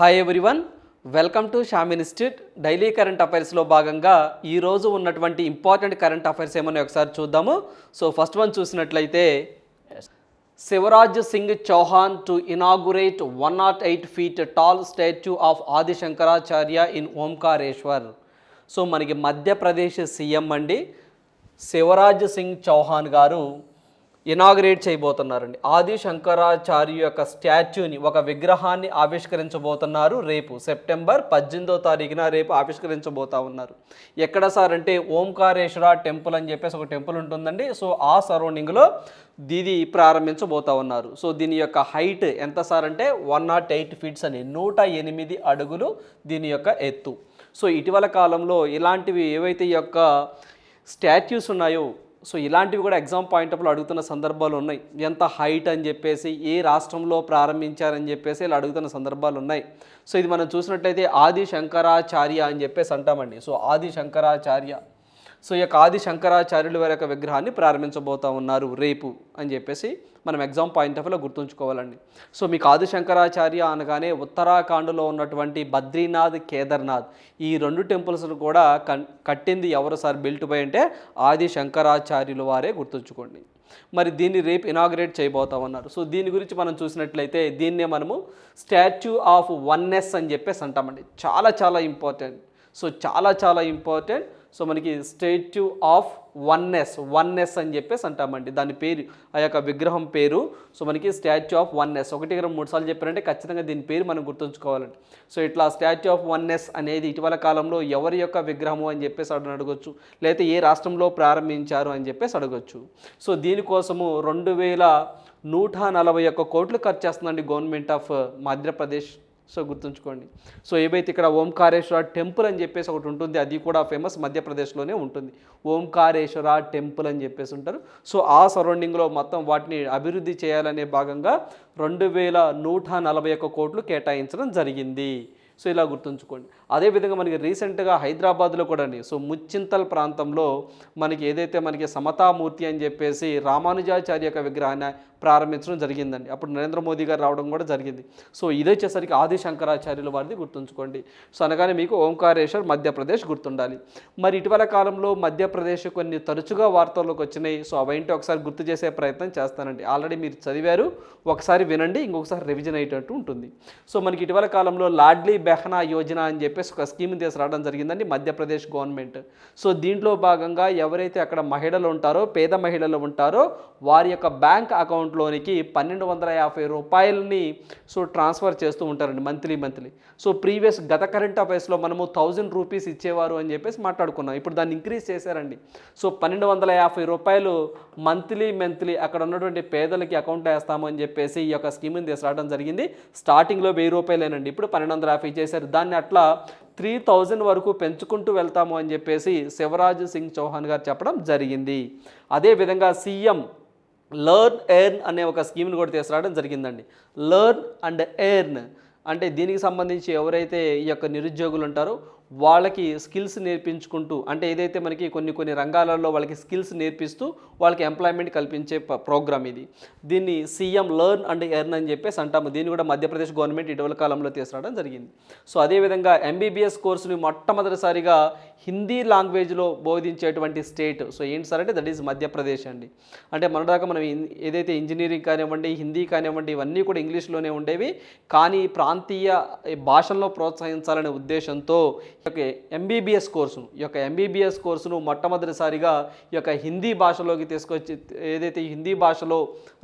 Hi everyone welcome to Sham institute daily current అఫైర్స్లో భాగంగా ఈరోజు ఉన్నటువంటి ఇంపార్టెంట్ కరెంట్ అఫైర్స్ ఏమని ఒకసారి చూద్దాము. సో ఫస్ట్ వన్ చూసినట్లయితే Shivraj Singh Chouhan to inaugurate one nought eight feet tall statue of Adi Shankaracharya in Omkareshwar so మనకి Madhya Pradesh CM అండి శివరాజ్ సింగ్ చౌహాన్ గారు ఇనాగ్రేట్ చేయబోతున్నారండి. ఆది శంకరాచార్య యొక్క స్టాచ్యూని ఒక విగ్రహాన్ని ఆవిష్కరించబోతున్నారు రేపు. సెప్టెంబర్ పద్దెనిమిదో తారీఖున రేపు ఆవిష్కరించబోతా ఉన్నారు. ఎక్కడ సార్ అంటే ఓంకారేశ్వర టెంపుల్ అని చెప్పేసి ఒక టెంపుల్ ఉంటుందండి. సో ఆ సరౌండింగ్లో దీది ప్రారంభించబోతా ఉన్నారు. సో దీని యొక్క హైట్ ఎంత సార్ అంటే వన్ నాట్ ఎయిట్ ఫీట్స్ అని నూట ఎనిమిది అడుగులు దీని యొక్క ఎత్తు. సో ఇటీవల కాలంలో ఇలాంటివి ఏవైతే ఈ యొక్క స్టాట్యూస్ ఉన్నాయో సో ఇలాంటివి కూడా ఎగ్జామ్ పాయింట్ ఆఫ్లో అడుగుతున్న సందర్భాలు ఉన్నాయి. ఎంత హైట్ అని చెప్పేసి ఏ రాష్ట్రంలో ప్రారంభించారని చెప్పేసి ఇలా అడుగుతున్న సందర్భాలు ఉన్నాయి. సో ఇది మనం చూసినట్లయితే ఆది శంకరాచార్య అని చెప్పేసి అంటామండి. సో ఆది శంకరాచార్య సో ఈ యొక్క ఆది శంకరాచార్యుల వారి యొక్క విగ్రహాన్ని ప్రారంభించబోతా ఉన్నారు రేపు అని చెప్పేసి మనం ఎగ్జామ్ పాయింట్ ఆఫ్ వ్యూలో గుర్తుంచుకోవాలండి. సో మీకు ఆది శంకరాచార్య అనగానే ఉత్తరాఖండ్లో ఉన్నటువంటి బద్రీనాథ్ కేదార్నాథ్ ఈ రెండు టెంపుల్స్ను కూడా కన్ కట్టింది ఎవరు సార్? బిల్ట్ బై అంటే ఆది శంకరాచార్యుల వారే గుర్తుంచుకోండి. మరి దీన్ని రేపు ఇనాగ్రేట్ చేయబోతామన్నారు సో దీని గురించి మనం చూసినట్లయితే దీన్నే మనము స్టాచ్యూ ఆఫ్ వన్నెస్ అని చెప్పేసి అంటామండి. చాలా చాలా ఇంపార్టెంట్ సో చాలా చాలా ఇంపార్టెంట్ సో మనకి స్టాచ్యూ ఆఫ్ వన్నెస్ వన్నెస్ అని చెప్పేసి అంటామండి. దాని పేరు ఆ యొక్క విగ్రహం పేరు. సో మనకి స్టాచ్యూ ఆఫ్ వన్నెస్ ఒకటి ఇక్కడ మూడు సార్లు చెప్పారంటే ఖచ్చితంగా దీని పేరు మనం గుర్తుంచుకోవాలండి. సో ఇట్లా స్టాచ్యూ ఆఫ్ వన్నెస్ అనేది ఇటీవల కాలంలో ఎవరి యొక్క విగ్రహము అని చెప్పేసి అడగ అడగొచ్చు. లేకపోతే ఏ రాష్ట్రంలో ప్రారంభించారు అని చెప్పేసి అడగొచ్చు. సో దీనికోసము రెండు వేల నూట నలభై ఒక్క కోట్లు ఖర్చు చేస్తుందండి గవర్నమెంట్ ఆఫ్ మధ్యప్రదేశ్. సో గుర్తుంచుకోండి. సో ఏవైతే ఇక్కడ ఓంకారేశ్వర టెంపుల్ అని చెప్పేసి ఒకటి ఉంటుంది అది కూడా ఫేమస్ మధ్యప్రదేశ్లోనే ఉంటుంది. ఓంకారేశ్వర టెంపుల్ అని చెప్పేసి ఉంటారు. సో ఆ సరౌండింగ్లో మొత్తం వాటిని అభివృద్ధి చేయాలనే భాగంగా రెండు వేల నూట నలభై ఒక్క కోట్లు కేటాయించడం జరిగింది. సో ఇలా గుర్తుంచుకోండి. అదేవిధంగా మనకి రీసెంట్గా హైదరాబాద్లో కూడా అండి సో ముచ్చింతల్ ప్రాంతంలో మనకి ఏదైతే మనకి సమతామూర్తి అని చెప్పేసి రామానుజాచార్య యొక్క విగ్రహాన్ని ప్రారంభించడం జరిగిందండి. అప్పుడు నరేంద్ర మోదీ గారు రావడం కూడా జరిగింది. సో ఇది వచ్చేసరికి ఆది శంకరాచార్యుల వారిది గుర్తుంచుకోండి. సో అనగానే మీకు ఓంకారేశ్వర్ మధ్యప్రదేశ్ గుర్తుండాలి. మరి ఇటీవల కాలంలో మధ్యప్రదేశ్ కొన్ని తరచుగా వార్తల్లోకి వచ్చినాయి. సో అవేంటి ఒకసారి గుర్తు చేసే ప్రయత్నం చేస్తానండి. ఆల్రెడీ మీరు చదివారు ఒకసారి వినండి ఇంకొకసారి రివిజన్ అయ్యేటట్టు ఉంటుంది. సో మనకి ఇటీవల కాలంలో లాడ్లీ బెహనా యోజన అని చెప్పేసి ఒక స్కీమ్ తీసుకురావడం జరిగిందండి మధ్యప్రదేశ్ గవర్నమెంట్. సో దీంట్లో భాగంగా ఎవరైతే అక్కడ మహిళలు ఉంటారో పేద మహిళలు ఉంటారో వారి యొక్క బ్యాంక్ అకౌంట్లోనికి పన్నెండు వందల యాభై రూపాయలని సో ట్రాన్స్ఫర్ చేస్తూ ఉంటారండి మంత్లీ మంత్లీ. సో ప్రీవియస్ గత కరెంట్ అఫైర్స్లో మనము థౌజండ్ రూపీస్ ఇచ్చేవారు అని చెప్పేసి మాట్లాడుకున్నాం. ఇప్పుడు దాన్ని ఇంక్రీజ్ చేశారండి. సో పన్నెండు వందల యాభై రూపాయలు మంత్లీ మంత్లీ అక్కడ ఉన్నటువంటి పేదలకి అకౌంట్ వేస్తాము అని చెప్పేసి ఈ యొక్క స్కీమ్ని తీసుకురావడం జరిగింది. స్టార్టింగ్లో వెయ్యి రూపాయలేనండి. ఇప్పుడు పన్నెండు వందల యాభై చేశారు. దాన్ని అట్లా త్రీ థౌజండ్ వరకు పెంచుకుంటూ వెళ్తాము అని చెప్పేసి శివరాజ్ సింగ్ చౌహాన్ గారు చెప్పడం జరిగింది. అదేవిధంగా సీఎం లర్న్ ఎర్న్ అనే ఒక స్కీమ్ని కూడా తీసుకురావడం జరిగిందండి. లర్న్ అండ్ ఎర్న్ అంటే దీనికి సంబంధించి ఎవరైతే ఈ యొక్క నిరుద్యోగులు ఉంటారో వాళ్ళకి స్కిల్స్ నేర్పించుకుంటూ అంటే ఏదైతే మనకి కొన్ని కొన్ని రంగాలలో వాళ్ళకి స్కిల్స్ నేర్పిస్తూ వాళ్ళకి ఎంప్లాయ్మెంట్ కల్పించే ప్రోగ్రామ్ ఇది. దీన్ని సీఎం లర్న్ అండ్ ఎర్న్ అని చెప్పేసి అంటాము. దీన్ని కూడా మధ్యప్రదేశ్ గవర్నమెంట్ ఇటీవల కాలంలో తీసుకురావడం జరిగింది. సో అదేవిధంగా ఎంబీబీఎస్ కోర్సుని మొట్టమొదటిసారిగా హిందీ లాంగ్వేజ్లో బోధించేటువంటి స్టేట్. సో ఏంటి సార్ అంటే దట్ ఈజ్ మధ్యప్రదేశ్ అండి. అంటే మనదాకా మనం ఏదైతే ఇంజనీరింగ్ కానివ్వండి హిందీ కానివ్వండి ఇవన్నీ కూడా ఇంగ్లీష్లోనే ఉండేవి. కానీ ప్రాంతీయ భాషల్లో ప్రోత్సహించాలనే ఉద్దేశంతో యొక్క ఎంబీబీఎస్ కోర్సును ఈ యొక్క ఎంబీబీఎస్ కోర్సును మొట్టమొదటిసారిగా ఈ యొక్క హిందీ భాషలోకి తీసుకొచ్చి ఏదైతే హిందీ భాషలో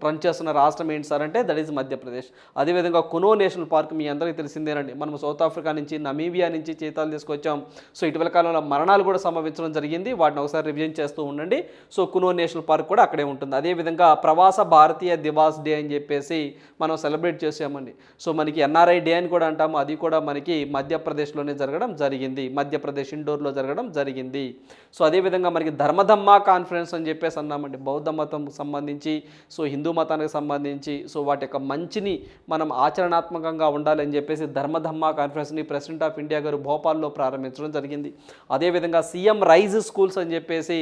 రన్ చేస్తున్న రాష్ట్రం ఏంటి సార్ అంటే దట్ ఈజ్ మధ్యప్రదేశ్. అదేవిధంగా కునో నేషనల్ పార్క్ మీ అందరికీ తెలిసిందేనండి. మనం సౌత్ ఆఫ్రికా నుంచి నమీబియా నుంచి చీతాలు తీసుకొచ్చాం. సో ఇటీవల కాలంలో మరణాలు కూడా సంభవించడం జరిగింది. వాటిని ఒకసారి రివిజన్ చేస్తూ ఉండండి. సో కునో నేషనల్ పార్క్ కూడా అక్కడే ఉంటుంది. అదేవిధంగా ప్రవాస భారతీయ దివాస్ డే అని చెప్పేసి మనం సెలబ్రేట్ చేసామండి. సో మనకి ఎన్ఆర్ఐ డే అని కూడా అంటాము. అది కూడా మనకి మధ్యప్రదేశ్లోనే జరగడం జరిగింది. మధ్యప్రదేశ్ ఇండోర్లో జరగడం జరిగింది. సో అదేవిధంగా మనకి ధర్మధమ్మ కాన్ఫరెన్స్ అని చెప్పేసి అన్నామండి. బౌద్ధ మతం సంబంధించి సో హిందూ మతానికి సంబంధించి సో వాటి యొక్క మంచిని మనం ఆచరణాత్మకంగా ఉండాలని చెప్పేసి ధర్మధమ్మ కాన్ఫరెన్స్ని ప్రెసిడెంట్ ఆఫ్ ఇండియా గారు భోపాల్లో ప్రారంభించడం జరిగింది. అదేవిధంగా సీఎం రైజ్ స్కూల్స్ అని చెప్పేసి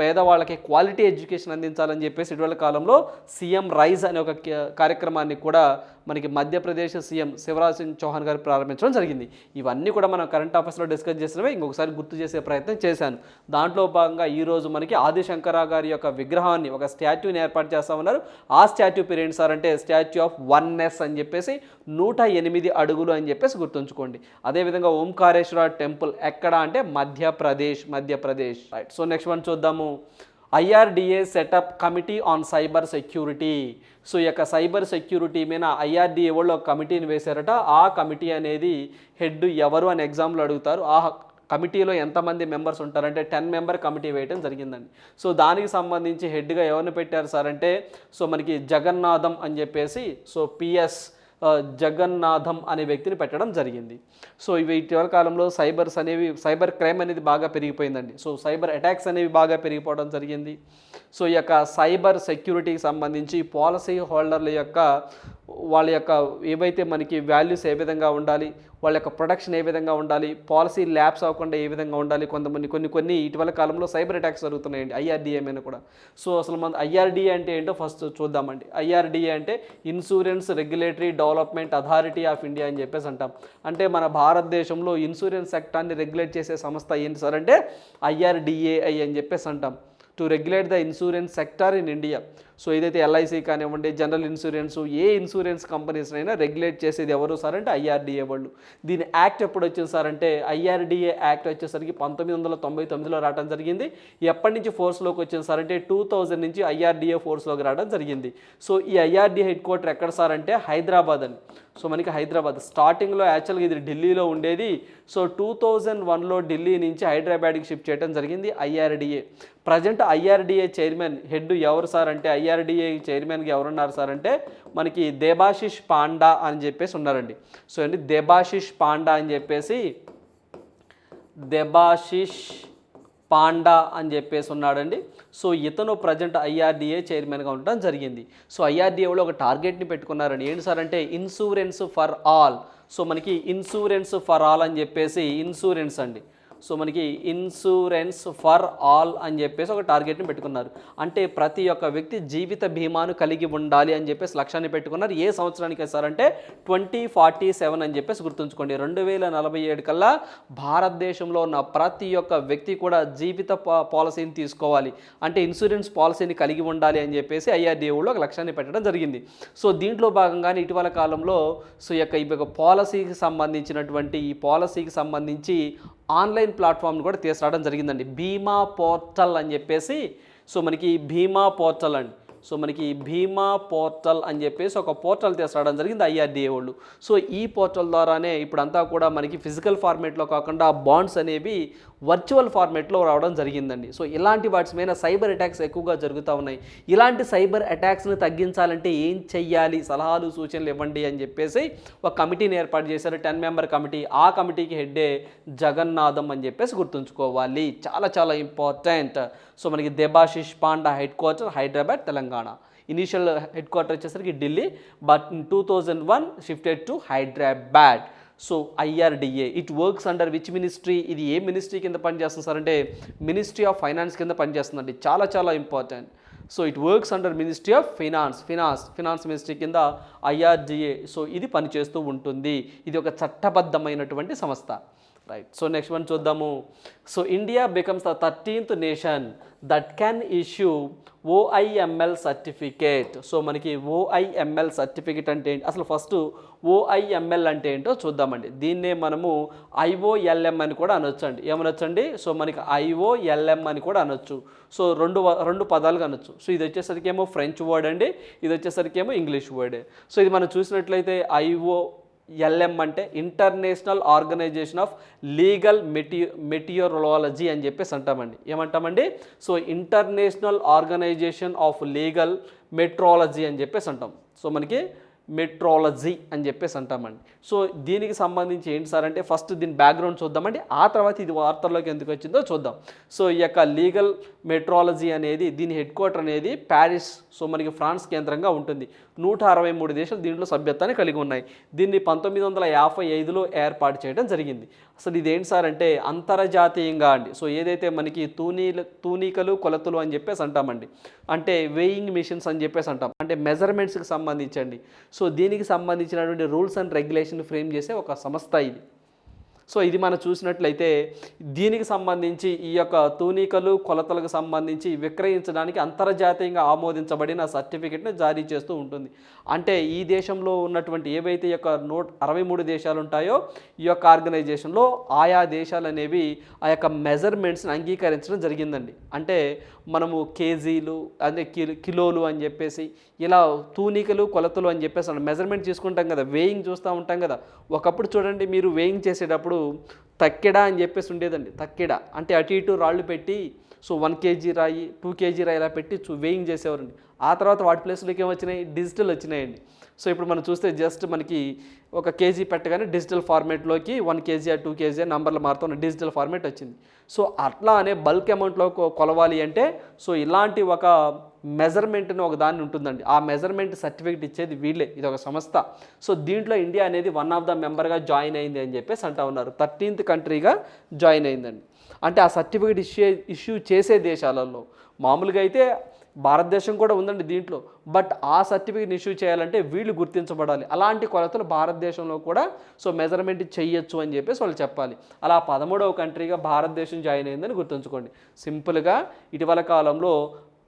పేదవాళ్ళకి క్వాలిటీ ఎడ్యుకేషన్ అందించాలని చెప్పేసి ఇటీవల కాలంలో సీఎం రైజ్ అనే ఒక కార్యక్రమాన్ని కూడా మనకి మధ్యప్రదేశ్ సీఎం శివరాజ్ సింగ్ చౌహాన్ గారు ప్రారంభించడం జరిగింది. ఇవన్నీ కూడా మనం కరెంట్ ఆఫీస్లో డిస్కస్ చేసినవే. ఇంకొకసారి గుర్తు చేసే ప్రయత్నం చేశాను. దాంట్లో భాగంగా ఈరోజు మనకి ఆదిశంకర గారి యొక్క విగ్రహాన్ని ఒక స్టాట్యూని ఏర్పాటు చేస్తా ఉన్నారు. ఆ స్టాట్యూ పేరు ఏంటి సార్ అంటే స్టాచ్యూ ఆఫ్ వన్నెస్ అని చెప్పేసి నూట ఎనిమిది అడుగులు అని చెప్పేసి గుర్తుంచుకోండి. అదేవిధంగా ఓంకారేశ్వర టెంపుల్ ఎక్కడ అంటే Madhya Pradesh Madhya Pradesh. Right. So next one చూద్దాము. IRDA setup committee on cyber security. So ఈ యొక్క సైబర్ సెక్యూరిటీ మీద ఐఆర్డిఏ వాళ్ళు ఒక కమిటీని వేశారట. ఆ కమిటీ అనేది హెడ్ ఎవరు అని ఎగ్జామ్లో అడుగుతారు. ఆ కమిటీలో ఎంతమంది మెంబర్స్ ఉంటారంటే టెన్ మెంబర్ కమిటీ వేయడం జరిగిందండి. సో దానికి సంబంధించి హెడ్గా ఎవరిని పెట్టారు సార్ అంటే సో మనకి జగన్నాథం అని చెప్పేసి సో పిఎస్ జగన్నాథం అనే వ్యక్తిని పెట్టడం జరిగింది. సో ఇవి ఇటీవల కాలంలో సైబర్స్ అనేవి సైబర్ క్రైమ్ అనేది బాగా పెరిగిపోయిందండి. సో సైబర్ అటాక్స్ అనేవి బాగా పెరిగిపోవడం జరిగింది. సో ఈ యొక్క సైబర్ సెక్యూరిటీకి సంబంధించి పాలసీ హోల్డర్ల యొక్క వాళ్ళ యొక్క ఏవైతే మనకి వాల్యూస్ ఏ విధంగా ఉండాలి వాళ్ళ యొక్క ప్రొడక్షన్ ఏ విధంగా ఉండాలి పాలసీ ల్యాబ్స్ అవ్వకుండా ఏ విధంగా ఉండాలి కొంతమంది కొన్ని కొన్ని ఇటీవల కాలంలో సైబర్ అటాక్స్ జరుగుతున్నాయండి ఐఆర్డిఏ మీద కూడా. సో అసలు మన ఐఆర్డిఏ అంటే ఏంటో ఫస్ట్ చూద్దామండి. ఐఆర్డిఏ అంటే insurance regulatory development authority of India అని చెప్పేసి అంటాం. అంటే మన భారతదేశంలో ఇన్సూరెన్స్ సెక్టార్ని రెగ్యులేట్ చేసే సంస్థ ఏంటి సార్ అంటే ఐఆర్డిఏఐ అని చెప్పేసి అంటాం. To regulate the insurance sector in India. So ఏదైతే ఎల్ఐసి కానివ్వండి జనరల్ ఇన్సూరెన్స్ ఏ ఇన్సూరెన్స్ కంపెనీస్ అయినా రెగ్యులేట్ చేసేది ఎవరు సార్ అంటే ఐఆర్డీఏ వాళ్ళు. దీని యాక్ట్ ఎప్పుడు వచ్చింది సార్ అంటే యాక్ట్ వచ్చేసరికి పంతొమ్మిది వందల తొంభై తొమ్మిదిలో రావడం జరిగింది. ఎప్పటి నుంచి ఫోర్స్లోకి వచ్చింది సార్ అంటే టూ థౌజండ్ నుంచి ఐఆర్డీఏ ఫోర్స్లోకి రావడం జరిగింది. సో ఈ ఐఆర్డీ హెడ్ క్వార్టర్ ఎక్కడ సార్ అంటే హైదరాబాద్ అని. సో మనకి హైదరాబాద్. స్టార్టింగ్లో యాక్చువల్గా ఇది ఢిల్లీలో ఉండేది. సో టూ థౌజండ్ వన్లో ఢిల్లీ నుంచి హైదరాబాద్కి షిఫ్ట్ చేయడం జరిగింది IRDA present IRDA chairman head ఎవరు సార్ అంటే ఐఆర్డిఏ చైర్మన్గా ఎవరున్నారు సార్ అంటే మనకి దేబాశిష్ పాండా అని చెప్పేసి ఉన్నారండి. సో అండి దేబాశిష్ పాండా అని చెప్పేసి దెబాషిష్ పాండా అని చెప్పేసి ఉన్నాడండి. సో ఇతను ప్రజెంట్ ఐఆర్డీఏ చైర్మన్గా ఉండడం జరిగింది. సో ఐఆర్డీఏలో ఒక టార్గెట్ని పెట్టుకున్నారండి. ఏంటి సార్ అంటే ఇన్సూరెన్స్ ఫర్ ఆల్. సో మనకి ఇన్సూరెన్స్ ఫర్ ఆల్ అని చెప్పేసి ఇన్సూరెన్స్ అండి. సో మనకి ఇన్సూరెన్స్ ఫర్ ఆల్ అని చెప్పేసి ఒక టార్గెట్ని పెట్టుకున్నారు. అంటే ప్రతి ఒక్క వ్యక్తి జీవిత బీమాను కలిగి ఉండాలి అని చెప్పేసి లక్ష్యాన్ని పెట్టుకున్నారు. ఏ సంవత్సరానికి వేస్తారంటే ట్వంటీ ఫార్టీ సెవెన్ అని చెప్పేసి గుర్తుంచుకోండి. రెండు వేల నలభై ఏడు కల్లా భారతదేశంలో ఉన్న ప్రతి ఒక్క వ్యక్తి కూడా జీవిత పాలసీని తీసుకోవాలి. అంటే ఇన్సూరెన్స్ పాలసీని కలిగి ఉండాలి అని చెప్పేసి ఐఆర్డీఓలో ఒక లక్ష్యాన్ని పెట్టడం జరిగింది. సో దీంట్లో భాగంగానే ఇటీవల కాలంలో సో ఈ యొక్క ఈ యొక్క పాలసీకి సంబంధించినటువంటి ఈ పాలసీకి సంబంధించి ఆన్లైన్ ప్లాట్ఫామ్ను కూడా తీసుకురావడం జరిగిందండి. బీమా పోర్టల్ అని చెప్పేసి సో మనకి బీమా పోర్టల్ అండి. సో మనకి భీమా పోర్టల్ అని చెప్పేసి ఒక పోర్టల్ తీసుకురావడం జరిగింది ఐఆర్డీఏ వాళ్ళు. సో ఈ పోర్టల్ ద్వారానే ఇప్పుడంతా కూడా మనకి ఫిజికల్ ఫార్మేట్లో కాకుండా బాండ్స్ అనేవి వర్చువల్ ఫార్మేట్లో రావడం జరిగిందండి. సో ఇలాంటి వాటి మీద సైబర్ అటాక్స్ ఎక్కువగా జరుగుతూ ఉన్నాయి. ఇలాంటి సైబర్ అటాక్స్ని తగ్గించాలంటే ఏం చెయ్యాలి? సలహాలు సూచనలు ఇవ్వండి అని చెప్పేసి ఒక కమిటీని ఏర్పాటు చేశారు. Ten member committee. ఆ కమిటీకి హెడ్డే జగన్నాథం అని చెప్పేసి గుర్తుంచుకోవాలి. చాలా చాలా ఇంపార్టెంట్. సో మనకి Debashish Panda head quarter Hyderabad Telangana. Initial head quarter వచ్చేసరికి Delhi but two thousand one shifted to Hyderabad so IRDA it works under which ministry ఇది ఏ మినిస్ట్రీ కింద పనిచేస్తుంది సార్ అంటే మినిస్ట్రీ ఆఫ్ ఫైనాన్స్ కింద పనిచేస్తుందండి. చాలా చాలా important so it works under ministry of finance finance finance ministry కింద ఐఆర్డిఏ సో ఇది పనిచేస్తూ ఉంటుంది. ఇది ఒక చట్టబద్ధమైనటువంటి సంస్థ. రైట్ సో నెక్స్ట్ వన్ చూద్దాము. So India becomes the thirteenth nation that can issue OIML certificate so మనకి ఓఐఎంఎల్ సర్టిఫికేట్ అంటే ఏంటి? అసలు ఫస్ట్ ఓఐఎంఎల్ అంటే ఏంటో చూద్దామండి. దీన్నే మనము ఐఓఎల్ఎం అని కూడా అనొచ్చండి. ఏమనొచ్చండి? సో మనకి ఐఓఎల్ఎం అని కూడా అనొచ్చు. సో రెండు వ- రెండు పదాలుగా అనొచ్చు. సో ఇది వచ్చేసరికి ఏమో ఫ్రెంచ్ వర్డ్ అండి. ఇది వచ్చేసరికి ఏమో ఇంగ్లీష్ వర్డ్ సో ఇది మనం చూసినట్లయితే ఐఓ ఎల్ఎం అంటే ఇంటర్నేషనల్ ఆర్గనైజేషన్ ఆఫ్ లీగల్ మెటి మెటియోరలాలజీ అని చెప్పేసి అంటామండి. ఏమంటామండి? So international organisation of legal metrology అని చెప్పేసి అంటాం. సో మనకి మెట్రాలజీ అని చెప్పేసి అంటామండి. సో దీనికి సంబంధించి ఏంటి సార్ అంటే ఫస్ట్ దీని బ్యాక్గ్రౌండ్ చూద్దామండి. ఆ తర్వాత ఇది వార్తల్లోకి ఎందుకు వచ్చిందో చూద్దాం. సో ఈ యొక్క లీగల్ మెట్రాలజీ అనేది దీని హెడ్ క్వార్టర్ అనేది ప్యారిస్ సో మనకి ఫ్రాన్స్ కేంద్రంగా ఉంటుంది. నూట అరవై మూడు దేశాలు దీంట్లో సభ్యత్వాన్ని కలిగి ఉన్నాయి. దీన్ని పంతొమ్మిది వందల యాభై ఐదులో ఏర్పాటు చేయడం జరిగింది. అసలు ఇదేంటి సార్ అంటే అంతర్జాతీయంగా అండి. సో ఏదైతే మనకి తూనీలు తూనికలు కొలతలు అని చెప్పేసి అంటామండి. అంటే వెయింగ్ మిషన్స్ అని చెప్పేసి అంటాం. అంటే మెజర్మెంట్స్కి సంబంధించండి సో దీనికి సంబంధించినటువంటి రూల్స్ అండ్ రెగ్యులేషన్ ఫ్రేమ్ చేసే ఒక సంస్థ ఇది. సో ఇది మనం చూసినట్లయితే దీనికి సంబంధించి ఈ యొక్క తూనికలు కొలతలకు సంబంధించి విక్రయించడానికి అంతర్జాతీయంగా ఆమోదించబడిన సర్టిఫికెట్ను జారీ చేస్తూ ఉంటుంది. అంటే ఈ దేశంలో ఉన్నటువంటి ఏవైతే ఈ యొక్క నూట అరవై మూడు దేశాలు ఉంటాయో ఈ యొక్క ఆర్గనైజేషన్లో ఆయా దేశాలు అనేవి ఆ యొక్క మెజర్మెంట్స్ని అంగీకరించడం జరిగిందండి. అంటే మనము కేజీలు అదే కిలోలు అని చెప్పేసి ఇలా తూనికలు కొలతలు అని చెప్పేసి మెజర్మెంట్ తీసుకుంటాం కదా వేయింగ్ చూస్తూ ఉంటాం కదా. ఒకప్పుడు చూడండి మీరు వేయింగ్ చేసేటప్పుడు తక్కెడ అని చెప్పేసి ఉండేదండి. తక్కెడ. అంటే అటు ఇటు రాళ్ళు పెట్టి సో వన్ కేజీ రాయి టూ కేజీ రాయి ఇలా పెట్టి చూ వేయింగ్ చేసేవారండి. ఆ తర్వాత వాటి ప్లేస్లోకి ఏమొచ్చినాయి డిజిటల్ వచ్చినాయండి. సో ఇప్పుడు మనం చూస్తే జస్ట్ మనకి ఒక కేజీ పెట్టగానే డిజిటల్ ఫార్మేట్లోకి వన్ కేజీ టూ కేజీ నంబర్లు మారుతున్న డిజిటల్ ఫార్మేట్ వచ్చింది. సో అట్లా అనే బల్క్ అమౌంట్లో కొలవాలి అంటే సో ఇలాంటి ఒక మెజర్మెంట్ని ఒక దాన్ని ఉంటుందండి. ఆ మెజర్మెంట్ సర్టిఫికేట్ ఇచ్చేది వీళ్ళే. ఇది ఒక సంస్థ. సో దీంట్లో ఇండియా అనేది వన్ ఆఫ్ ద మెంబర్గా జాయిన్ అయింది అని చెప్పేసి అంటా ఉన్నారు. థర్టీన్త్ కంట్రీగా జాయిన్ అయిందండి. అంటే ఆ సర్టిఫికేట్ ఇష్యూ ఇష్యూ చేసే దేశాలలో మామూలుగా అయితే భారతదేశం కూడా ఉందండి దీంట్లో. బట్ ఆ సర్టిఫికేట్ ఇష్యూ చేయాలంటే వీళ్ళు గుర్తించబడాలి. అలాంటి కొలతలు భారతదేశంలో కూడా సో మెజర్మెంట్ చేయొచ్చు అని చెప్పేసి వాళ్ళు చెప్పాలి. అలా పదమూడవ కంట్రీగా భారతదేశం జాయిన్ అయిందని గుర్తుంచుకోండి. సింపుల్గా ఇటీవల కాలంలో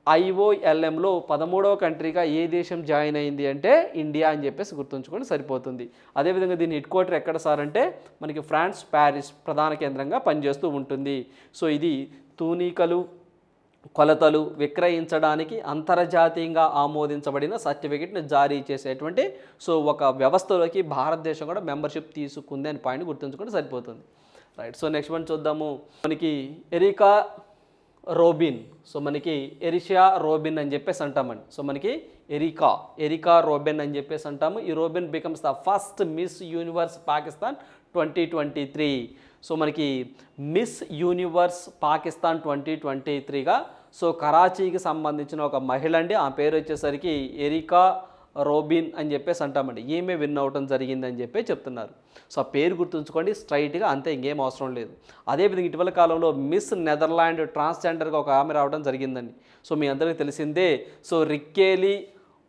ఐఓఎల్ఎంలో పదమూడవ కంట్రీగా ఏ దేశం జాయిన్ అయింది అంటే ఇండియా అని చెప్పేసి గుర్తుంచుకొని సరిపోతుంది. అదేవిధంగా దీని హెడ్ క్వార్టర్ ఎక్కడ సార్ అంటే మనకి ఫ్రాన్స్ ప్యారిస్ ప్రధాన కేంద్రంగా పనిచేస్తూ ఉంటుంది. సో ఇది తూనికలు కొలతలు విక్రయించడానికి అంతర్జాతీయంగా ఆమోదించబడిన సర్టిఫికెట్ను జారీ చేసేటువంటి సో ఒక వ్యవస్థలోకి భారతదేశం కూడా మెంబర్షిప్ తీసుకుంది అని పాయింట్ గుర్తుంచుకుంటే సరిపోతుంది. రైట్ సో నెక్స్ట్ వన్ చూద్దాము. మనకి ఎరికా రోబిన్ సో మనకి ఎరిషియా రోబిన్ అని చెప్పేసి అంటామండి. సో మనకి ఎరికా ఎరికా రోబిన్ అని చెప్పేసి అంటాము. ఈ Robin becomes the first Miss Universe Pakistan twenty twenty three. So మనకి Miss Universe Pakistan twenty twenty త్రీగా. So కరాచీకి సంబంధించిన ఒక మహిళ అండి ఆ పేరు వచ్చేసరికి ఎరికా రోబిన్ అని చెప్పేసి అంటామండి. ఏమే విన్ అవటం జరిగింది అని చెప్పి చెప్తున్నారు. సో ఆ పేరు గుర్తుంచుకోండి స్ట్రైట్గా అంతే ఇంకేం అవసరం లేదు. అదేవిధంగా ఇటీవల కాలంలో మిస్ నెదర్లాండ్ ట్రాన్స్జెండర్గా ఒక ఆమె రావడం జరిగిందండి. సో మీ అందరికీ తెలిసిందే సో రిక్కేలీ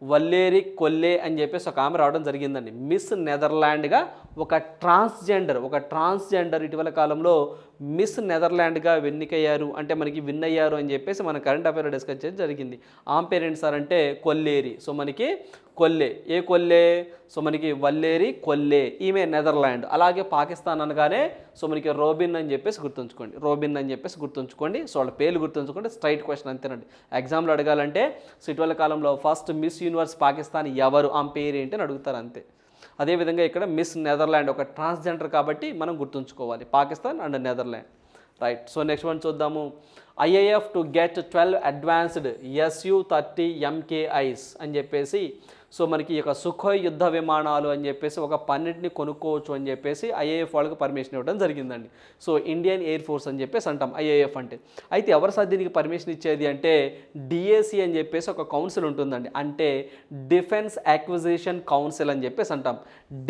వల్లేరి కొల్లే అని చెప్పేసి ఒక ఆమె రావడం జరిగిందండి. మిస్ నెదర్లాండ్గా ఒక ట్రాన్స్జెండర్ ఒక ట్రాన్స్జెండర్ ఇటీవల కాలంలో మిస్ నెదర్లాండ్గా వెన్నికయ్యారు. అంటే మనకి విన్ అయ్యారు అని చెప్పేసి మన కరెంట్ అఫైర్ డిస్కస్ చేయడం జరిగింది. ఆమె పేరెంట్స్ సార్ అంటే కొల్లేరి. సో మనకి కొల్లే. ఏ కొల్లే? సో మనకి వల్లేరి కొల్లే. ఈమె నెదర్లాండ్. అలాగే పాకిస్తాన్ అనగానే సో మనకి రోబిన్ అని చెప్పేసి గుర్తుంచుకోండి. రోబిన్ అని చెప్పేసి గుర్తుంచుకోండి. సో వాళ్ళ పేర్లు గుర్తుంచుకోండి. స్ట్రైట్ క్వశ్చన్ అంతేనండి. ఎగ్జామ్లో అడగాలంటే సో ఇటీవల కాలంలో ఫస్ట్ మిస్ యూనివర్స్ పాకిస్తాన్ ఎవరు? ఆమె పేరు ఏంటి అని అడుగుతారు అంతే. అదేవిధంగా ఇక్కడ మిస్ నెదర్లాండ్ ఒక ట్రాన్స్జెండర్ కాబట్టి మనం గుర్తుంచుకోవాలి. Pakistan and Netherland. Right. So next one చూద్దాము. IAF to get twelve advanced SU thirty MKIs అని చెప్పేసి సో మనకి ఈ యొక్క సుఖోయ్ యుద్ధ విమానాలు అని చెప్పేసి ఒక పన్నెండుని కొనుక్కోవచ్చు అని చెప్పేసి ఐఏఎఫ్ వాళ్ళకి పర్మిషన్ ఇవ్వడం జరిగిందండి. సో ఇండియన్ ఎయిర్ ఫోర్స్ అని చెప్పేసి అంటాం ఐఏఎఫ్ అంటే. అయితే ఎవరు సార్ దీనికి పర్మిషన్ ఇచ్చేది అంటే డిఏసి అని చెప్పేసి ఒక కౌన్సిల్ ఉంటుందండి. అంటే డిఫెన్స్ యాక్విజిషన్ కౌన్సిల్ అని చెప్పేసి అంటాం.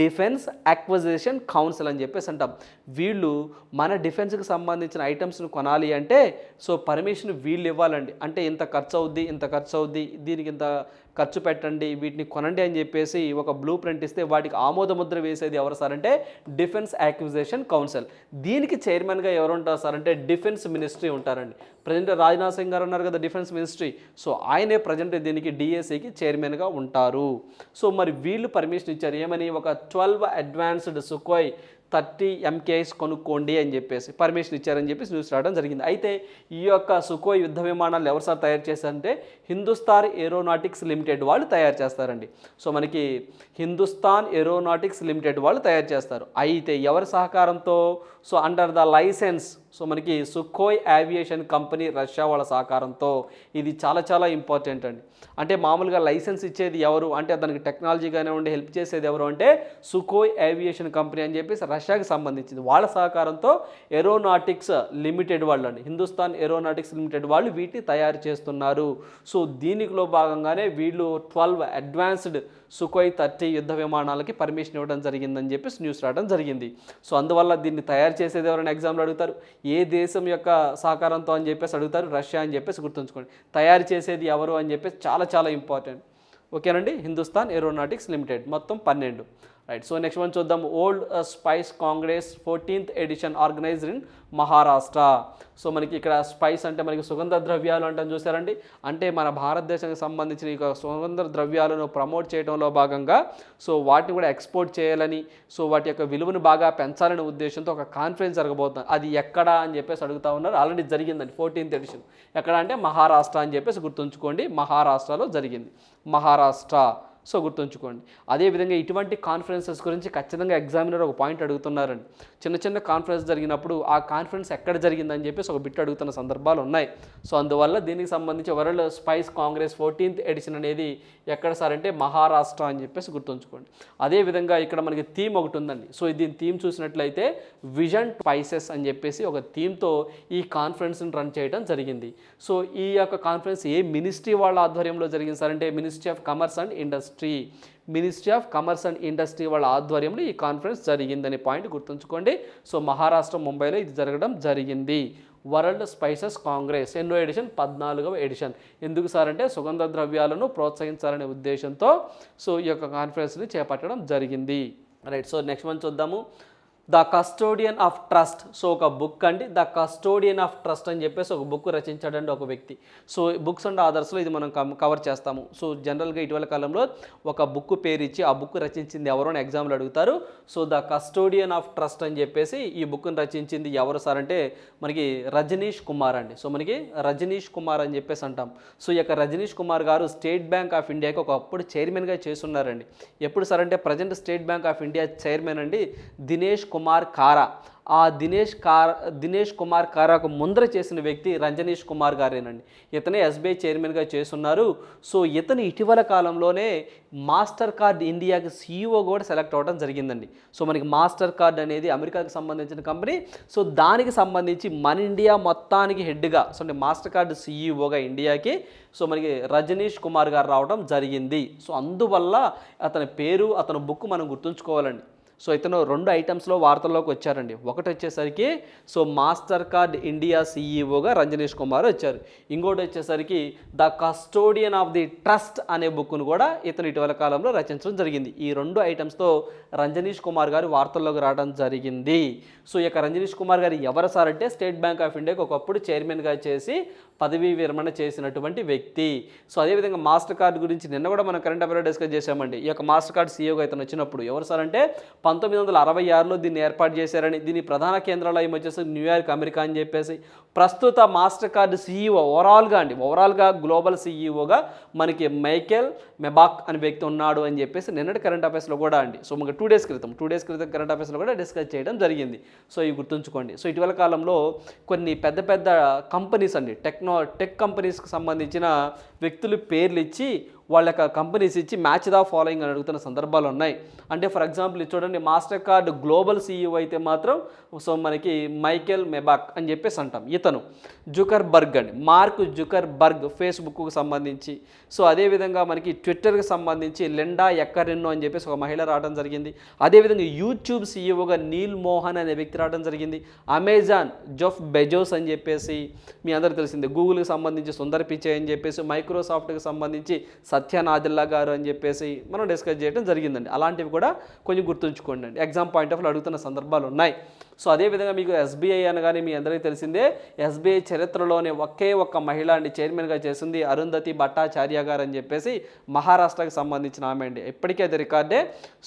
డిఫెన్స్ యాక్విజిషన్ కౌన్సిల్ అని చెప్పేసి అంటాం. వీళ్ళు మన డిఫెన్స్కి సంబంధించిన ఐటమ్స్ని కొనాలి అంటే సో పర్మిషన్ వీళ్ళు ఇవ్వాలండి. అంటే ఇంత ఖర్చు అవుద్ది ఇంత ఖర్చు అవుద్ది దీనికి ఇంత ఖర్చు పెట్టండి వీటిని కొనండి అని చెప్పేసి ఒక బ్లూ ప్రింట్ ఇస్తే వాటికి ఆమోదముద్ర వేసేది ఎవరు సార్ అంటే డిఫెన్స్ యాక్విజేషన్ కౌన్సిల్ దీనికి చైర్మన్గా ఎవరు ఉంటారు సార్ అంటే డిఫెన్స్ మినిస్ట్రీ ఉంటారండి. ప్రజెంట్ రాజ్నాథ్ సింగ్ గారు ఉన్నారు కదా డిఫెన్స్ మినిస్ట్రీ సో ఆయనే ప్రజెంట్ దీనికి డిఎస్సికి చైర్మన్గా ఉంటారు. సో మరి వీళ్ళు పర్మిషన్ ఇచ్చారు. ఏమని? ఒక twelve advanced Sukhoi thirty MKs కొనుక్కోండి అని చెప్పేసి పర్మిషన్ ఇచ్చారని చెప్పేసి న్యూస్ రావడం జరిగింది. అయితే ఈ యొక్క సుఖో యుద్ధ విమానాలు ఎవరు సార్ తయారు చేశారంటే హిందుస్థాన్ ఏరోనాటిక్స్ లిమిటెడ్ వాళ్ళు తయారు చేస్తారండి. సో మనకి హిందుస్థాన్ ఏరోనాటిక్స్ లిమిటెడ్ వాళ్ళు తయారు చేస్తారు. అయితే ఎవరి సహకారంతో so under the licence so మనకి సుకోయ్ ఏవియేషన్ కంపెనీ రష్యా వాళ్ళ సహకారంతో ఇది చాలా చాలా ఇంపార్టెంట్ అండి. అంటే మామూలుగా లైసెన్స్ ఇచ్చేది ఎవరు? అంటే దానికి టెక్నాలజీగానే ఉండి హెల్ప్ చేసేది ఎవరు? అంటే సుకోయ్ ఏవియేషన్ కంపెనీ అని చెప్పేసి రష్యాకి సంబంధించింది. వాళ్ళ సహకారంతో ఏరోనాటిక్స్ లిమిటెడ్ వాళ్ళు అండి హిందుస్థాన్ ఏరోనాటిక్స్ లిమిటెడ్ వాళ్ళు వీటిని తయారు చేస్తున్నారు. సో దీనిలో భాగంగానే వీళ్ళు ట్వెల్వ్ అడ్వాన్స్డ్ సుఖోయ్ థర్టీ యుద్ధ విమానాలకి పర్మిషన్ ఇవ్వడం జరిగిందని చెప్పేసి న్యూస్ రావడం జరిగింది. సో అందువల్ల దీన్ని తయారు చేసేది ఎవరైనా ఎగ్జామ్లో అడుగుతారు? ఏ దేశం యొక్క సహకారంతో అని చెప్పేసి అడుగుతారు? రష్యా అని చెప్పేసి గుర్తుంచుకోండి. తయారు చేసేది ఎవరు అని చెప్పేసి చాలా చాలా ఇంపార్టెంట్ ఓకేనండి? హిందుస్థాన్ ఏరోనాటిక్స్ లిమిటెడ్ మొత్తం పన్నెండు. రైట్ సో నెక్స్ట్ వన్ చూద్దాం. World spice congress fourteenth edition organised in Maharashtra so మనకి ఇక్కడ స్పైస్ అంటే మనకి సుగంధ ద్రవ్యాలు అంటే చూసారండి అంటే మన భారతదేశానికి సంబంధించిన ఈ యొక్క సుగంధ ద్రవ్యాలను ప్రమోట్ చేయడంలో భాగంగా సో వాటిని కూడా ఎక్స్పోర్ట్ చేయాలని సో వాటి యొక్క విలువను బాగా పెంచాలనే ఉద్దేశంతో ఒక కాన్ఫరెన్స్ జరగబోతుంది అది ఎక్కడ అని చెప్పేసి అడుగుతా ఉన్నారు. ఆల్రెడీ జరిగిందండి ఫోర్టీన్త్ ఎడిషన్ ఎక్కడ అంటే మహారాష్ట్ర అని చెప్పేసి గుర్తుంచుకోండి. మహారాష్ట్రలో జరిగింది. మహారాష్ట్ర. సో గుర్తుంచుకోండి. అదేవిధంగా ఇటువంటి కాన్ఫరెన్సెస్ గురించి ఖచ్చితంగా ఎగ్జామినర్ ఒక పాయింట్ అడుగుతున్నారండి. చిన్న చిన్న కాన్ఫరెన్స్ జరిగినప్పుడు ఆ కాన్ఫరెన్స్ ఎక్కడ జరిగిందని చెప్పేసి ఒక బిట్ అడుగుతున్న సందర్భాలు ఉన్నాయి. సో అందువల్ల దీనికి సంబంధించి world spice congress fourteenth edition అనేది ఎక్కడ సార్ అంటే మహారాష్ట్ర అని చెప్పేసి గుర్తుంచుకోండి. అదేవిధంగా ఇక్కడ మనకి థీమ్ ఒకటి ఉందండి. సో దీని థీమ్ చూసినట్లయితే విజన్ స్పైసెస్ అని చెప్పేసి ఒక థీమ్తో ఈ కాన్ఫరెన్స్ని రన్ చేయడం జరిగింది. సో ఈ యొక్క కాన్ఫరెన్స్ ఏ మినిస్ట్రీ వాళ్ళ ఆధ్వర్యంలో జరిగింది సార్ అంటే ministry of commerce and industry ministry of commerce and industry వాళ్ళ ఆధ్వర్యంలో ఈ కాన్ఫరెన్స్ జరిగిందనే పాయింట్ గుర్తుంచుకోండి. సో మహారాష్ట్ర ముంబైలో ఇది జరగడం జరిగింది. వరల్డ్ స్పైసెస్ కాంగ్రెస్ ఎన్నో ఎడిషన్? పద్నాలుగవ ఎడిషన్. ఎందుకు సార్ అంటే సుగంధ ద్రవ్యాలను ప్రోత్సహించాలనే ఉద్దేశంతో సో ఈ యొక్క కాన్ఫరెన్స్ని చేపట్టడం జరిగింది. రైట్ సో నెక్స్ట్ మంత్ చూద్దాము. The custodian of trust so ఒక బుక్ అండి. ద కస్టోడియన్ ఆఫ్ ట్రస్ట్ అని చెప్పేసి ఒక బుక్ రచించాడండి ఒక వ్యక్తి. సో బుక్స్ అండ్ ఆదర్స్లో ఇది మనం కవర్ చేస్తాము. సో జనరల్గా ఇటీవల కాలంలో ఒక బుక్ పేరు ఇచ్చి ఆ బుక్ రచించింది ఎవరు అని ఎగ్జామ్లో అడుగుతారు. So the custodian of trust అని చెప్పేసి ఈ బుక్ని రచించింది ఎవరు సార్ అంటే మనకి రజనీష్ కుమార్ అండి. సో మనకి రజనీష్ కుమార్ అని చెప్పేసి అంటాం. సో ఈ యొక్క రజనీష్ కుమార్ గారు స్టేట్ బ్యాంక్ ఆఫ్ ఇండియాకి ఒకప్పుడు చైర్మన్గా చేస్తున్నారండి. ఎప్పుడు సార్ అంటే present State Bank of India chairman అండి దినేష్ కుమార్ కారా. ఆ దినేష్ కార్ దినేష్ కుమార్ కారాకు ముందర చేసిన వ్యక్తి రంజనీష్ కుమార్ గారేనండి. ఇతనే ఎస్బీఐ చైర్మన్గా చేస్తున్నారు. సో ఇతను ఇటీవల కాలంలోనే మాస్టర్ కార్డ్ ఇండియాకి సీఈఓ కూడా సెలెక్ట్ అవ్వడం జరిగిందండి. సో మనకి మాస్టర్ కార్డ్ అనేది అమెరికాకి సంబంధించిన కంపెనీ. సో దానికి సంబంధించి మన ఇండియా మొత్తానికి హెడ్గా సో అంటే మాస్టర్ కార్డ్ సీఈఓగా ఇండియాకి సో మనకి రజనీష్ కుమార్ గారు రావడం జరిగింది. సో అందువల్ల అతని పేరు అతని బుక్ మనం గుర్తుంచుకోవాలండి. సో ఇతను రెండు ఐటమ్స్లో వార్తల్లోకి వచ్చారండి. ఒకటి వచ్చేసరికి సో మాస్టర్ కార్డ్ ఇండియా సీఈఓగా రంజనీష్ కుమార్ వచ్చారు. ఇంకోటి వచ్చేసరికి the custodian of the trust అనే బుక్ను కూడా ఇతను ఇటీవల కాలంలో రచించడం జరిగింది. ఈ రెండు ఐటమ్స్తో రంజనీష్ కుమార్ గారు వార్తల్లోకి రావడం జరిగింది. సో ఈ యొక్క రంజనీష్ కుమార్ గారు ఎవరు సార్ అంటే స్టేట్ బ్యాంక్ ఆఫ్ ఇండియాకి ఒకప్పుడు చైర్మన్గా చేసి పదవీ విరమణ చేసినటువంటి వ్యక్తి. సో అదేవిధంగా మాస్టర్ కార్డ్ గురించి నిన్న కూడా మనం కరెంట్ అఫైర్లో డిస్కస్ చేశామండి. ఈ యొక్క మాస్టర్ కార్డ్ సీఈఓగా ఇతను వచ్చినప్పుడు ఎవరు సార్ అంటే పంతొమ్మిది వందల అరవై ఆరులో దీన్ని ఏర్పాటు చేశారని దీని ప్రధాన కేంద్రాలయం వచ్చేసి న్యూయార్క్ అమెరికా అని చెప్పేసి ప్రస్తుత మాస్టర్ కార్డ్ సీఈఓ ఓవరాల్గా అండి ఓవరాల్గా గ్లోబల్ సీఈఓగా మనకి మైకేల్ మెబాక్ అనే వ్యక్తి ఉన్నాడు అని చెప్పేసి నిన్నటి కరెంట్ అఫైర్స్లో కూడా అండి. సో మనకి టూ డేస్ క్రితం టూ డేస్ క్రితం కరెంట్ అఫైర్స్లో కూడా డిస్కస్ చేయడం జరిగింది. సో ఇవి గుర్తుంచుకోండి. సో ఇటీవల కాలంలో కొన్ని పెద్ద పెద్ద కంపెనీస్ అండి టెక్నో టెక్ కంపెనీస్కి సంబంధించిన వ్యక్తులు పేర్లు ఇచ్చి వాళ్ళ యొక్క కంపెనీస్ ఇచ్చి మ్యాచ్ దా ఫాలోయింగ్ అని అడుగుతున్న సందర్భాలు ఉన్నాయి. అంటే ఫర్ ఎగ్జాంపుల్ చూడండి మాస్టర్ కార్డ్ గ్లోబల్ సీఈఓ అయితే మాత్రం సో మనకి మైకేల్ మెబాక్ అని చెప్పేసి అంటాం. ఇతను జుకర్ బర్గ్ అండి. మార్క్ జుకర్ బర్గ్ ఫేస్బుక్కు సంబంధించి. సో అదేవిధంగా మనకి ట్విట్టర్కి సంబంధించి లెండా ఎక్కరెన్నో అని చెప్పేసి ఒక మహిళ రావడం జరిగింది. అదేవిధంగా యూట్యూబ్ సీఈఓగా నీల్ మోహన్ అనే వ్యక్తి రావడం జరిగింది. అమెజాన్ జోఫ్ బెజోస్ అని చెప్పేసి మీ అందరికీ తెలిసింది. గూగుల్కి సంబంధించి సుందర్ పిచే అని చెప్పేసి మైక్రోసాఫ్ట్కి సంబంధించి సత్య నాదిల్లా గారు అని చెప్పేసి మనం డిస్కస్ చేయడం జరిగిందండి. అలాంటివి కూడా కొంచెం గుర్తుంచుకోండి అండి. ఎగ్జామ్ పాయింట్ ఆఫ్ అడుగుతున్న సందర్భాలు ఉన్నాయి. సో అదేవిధంగా మీకు ఎస్బీఐ అనగానే మీ అందరికీ తెలిసిందే ఎస్బీఐ చరిత్రలోనే ఒకే ఒక్క మహిళ అండి చైర్మన్గా చేసింది అరుంధతి భట్టాచార్య గారు అని చెప్పేసి మహారాష్ట్రకి సంబంధించిన ఆమె అండి. ఇప్పటికీ అది రికార్డే.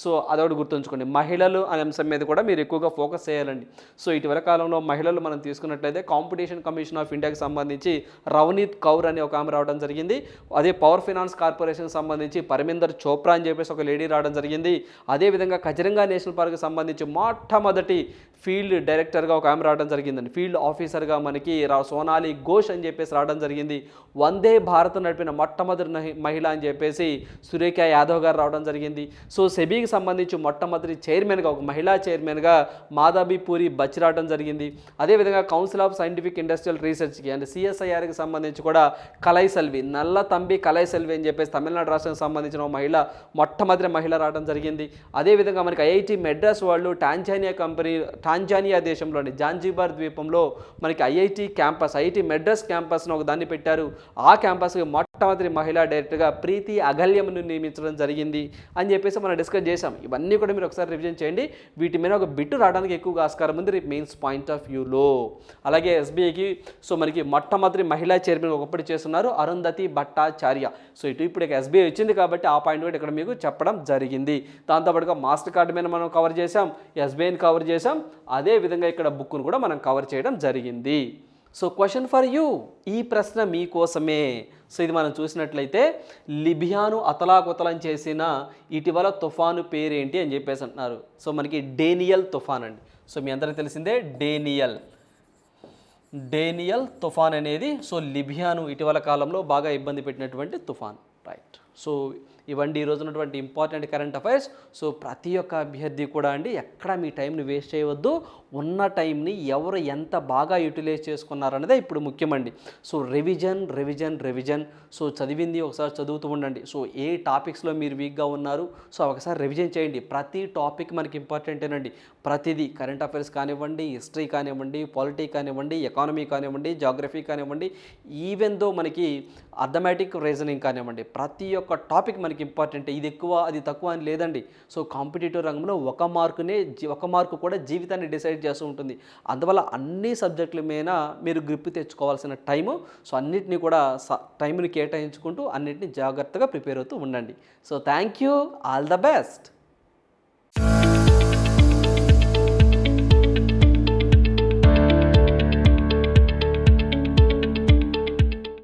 సో అదొకటి గుర్తుంచుకోండి మహిళలు అనే అంశం మీద కూడా మీరు ఎక్కువగా ఫోకస్ చేయాలండి. సో ఇటీవల కాలంలో మహిళలు మనం తీసుకున్నట్లయితే కాంపిటీషన్ కమిషన్ ఆఫ్ ఇండియాకి సంబంధించి రవనీత్ కౌర్ అనే ఒక ఆమె రావడం జరిగింది. అదే పవర్ ఫైనాన్స్ కార్పొరేషన్ సంబంధించి పరమిందర్ చోప్రా అని చెప్పేసి ఒక లేడీ రావడం జరిగింది. అదేవిధంగా కజరంగా నేషనల్ పార్క్ సంబంధించి మొట్టమొదటి ఫీల్డ్ డైరెక్టర్గా ఒక ఆమె రావడం జరిగిందండి. ఫీల్డ్ ఆఫీసర్గా మనకి రా సోనాలి ఘోష్ అని చెప్పేసి రావడం జరిగింది. వందే భారత్ నడిపిన మొట్టమొదటి మహిళ అని చెప్పేసి సురేఖ యాదవ్ గారు రావడం జరిగింది. సో సెబీకి సంబంధించి మొట్టమొదటి చైర్మన్గా ఒక మహిళా చైర్మన్గా మాధవి పూరి బచ్చి రావడం జరిగింది. అదేవిధంగా కౌన్సిల్ ఆఫ్ సైంటిఫిక్ ఇండస్ట్రియల్ రీసెర్చ్కి అంటే సిఎస్ఐఆర్కి సంబంధించి కూడా కలై సెల్వి నల్ల తంబి కలై సెల్వి అని చెప్పేసి తమిళనాడు రాష్ట్రానికి సంబంధించిన ఒక మహిళ మొట్టమొదటి మహిళ రావడం జరిగింది. అదేవిధంగా మనకి ఐఐటి మెడ్రాస్ వాళ్ళు టాంజానియా కంపెనీ టాంజానియా దేశంలోని జాంజీబార్ ద్వీపంలో మనకి ఐఐటి క్యాంపస్ ఐఐటి మెడ్రస్ క్యాంపస్ను ఒక దాన్ని పెట్టారు. ఆ క్యాంపస్కి మొట్టమొదటి మహిళా డైరెక్టర్గా ప్రీతి అగల్యమును నియమించడం జరిగింది అని చెప్పేసి మనం డిస్కస్ చేసాం ఇవన్నీ కూడా మీరు ఒకసారి రివిజన్ చేయండి. వీటి మీద ఒక బిట్టు రావడానికి ఎక్కువగా ఆస్కారం ఉంది రేపు మెయిన్స్ పాయింట్ ఆఫ్ వ్యూలో. అలాగే ఎస్బీఐకి సో మనకి మొట్టమొదటి మహిళా చైర్మన్ ఒకప్పుడు చేస్తున్నారు అరుంధతి భట్టాచార్య. సో ఇటు ఇప్పుడు ఎస్బీఐ వచ్చింది కాబట్టి ఆ పాయింట్ కూడా ఇక్కడ మీకు చెప్పడం జరిగింది. దాంతోపాటుగా మాస్టర్ కార్డు మీద మనం కవర్ చేసాం ఎస్బీఐని కవర్ చేసాం అదే విధంగా ఇక్కడ బుక్ను కూడా మనం కవర్ చేయడం జరిగింది. So question for you. ఈ ప్రశ్న మీకోసమే. సో ఇది మనం చూసినట్లయితే లిబియాను అతలాకుతలం చేసిన ఇటీవల తుఫాను పేరేంటి అని చెప్పేసి అంటున్నారు. సో మనకి డేనియల్ తుఫాన్ అండి. సో మీ అందరికీ తెలిసిందే డేనియల్. డేనియల్ తుఫాన్ అనేది సో లిబియాను ఇటీవల కాలంలో బాగా ఇబ్బంది పెట్టినటువంటి తుఫాన్. రైట్. సో ఇవండి ఈ ఉన్నటువంటి ఇంపార్టెంట్ కరెంట్ అఫైర్స్ సో ప్రతి ఒక్క అభ్యర్థి కూడా అండి ఎక్కడ మీ టైంని వేస్ట్ చేయవద్దు. ఉన్న టైంని ఎవరు ఎంత బాగా యూటిలైజ్ చేసుకున్నారనేదే ఇప్పుడు ముఖ్యమండి. So revision revision revision so చదివింది ఒకసారి చదువుతూ ఉండండి. సో ఏ టాపిక్స్లో మీరు వీక్గా ఉన్నారు సో ఒకసారి రివిజన్ చేయండి. ప్రతి టాపిక్ మనకి ఇంపార్టెంటేనండి ప్రతిదీ కరెంట్ అఫైర్స్ కానివ్వండి హిస్టరీ కానివ్వండి పాలిటీ కానివ్వండి ఎకానమీ కానివ్వండి జాగ్రఫీ కానివ్వండి ఈవెన్ దో మనకి అథమెటిక్ రీజనింగ్ కానివ్వండి ప్రతి ఒక్క టాపిక్ మనకి ఇంపార్టెంట్ ఇది ఎక్కువ అది తక్కువ అని లేదండి. సో కాంపిటేటివ్ రంగంలో ఒక మార్కునే ఒక మార్కు కూడా జీవితాన్ని డిసైడ్ చేస్తూ ఉంటుంది. అందువల్ల అన్ని సబ్జెక్టుల మీద మీరు గ్రిప్ తెచ్చుకోవాల్సిన టైము సో అన్నిటిని కూడా స- టైంని కేటాయించుకుంటూ అన్నిటిని జాగ్రత్తగా ప్రిపేర్ అవుతూ ఉండండి. So thank you. All the best.